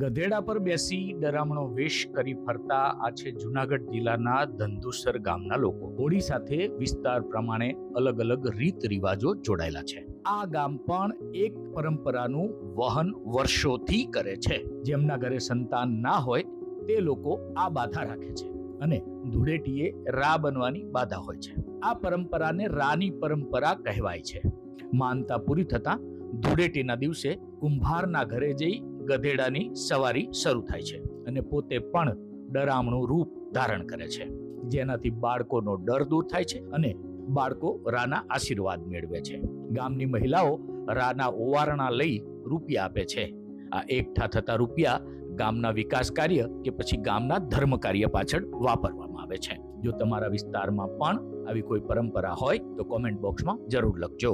ગધેડા પર બેસી ડરામણો વેશ કરી ફરતા આ છે જુનાગઢ જિલ્લાના ધંધુસર ગામના લોકો. હોળી સાથે વિસ્તાર પ્રમાણે અલગ અલગ રીત રિવાજો જોડાયેલા છે. આ ગામ પણ એક પરંપરાનું વહન વર્ષોથી કરે છે. જેમના ઘરે સંતાન ના હોય તે લોકો આ બાધા રાખે છે અને ધૂળેટીએ રા બનવાની બાધા હોય છે. આ પરંપરાને રાની પરંપરા કહેવાય છે. માનતા પૂરી થતા ધૂળેટીના દિવસે કુંભારના ઘરે જઈ ગધેડાની સવારી શરૂ થાય છે અને પોતે પણ ડરામણું રૂપ ધારણ કરે છે. જેનાથી બાળકોનો ડર દૂર થાય છે અને બાળકો રાના આશીર્વાદ મેળવે છે. ગામની મહિલાઓ રાના ઓવારણા લઈ રૂપિયા આપે છે. આ એકઠા થતા રૂપિયા ગામના વિકાસ કાર્ય કે પછી ગામના ધર્મ કાર્ય પાછળ વાપરવામાં આવે છે. જો તમારા વિસ્તારમાં પણ આવી કોઈ પરંપરા હોય તો કોમેન્ટ બોક્સમાં જરૂર લખજો.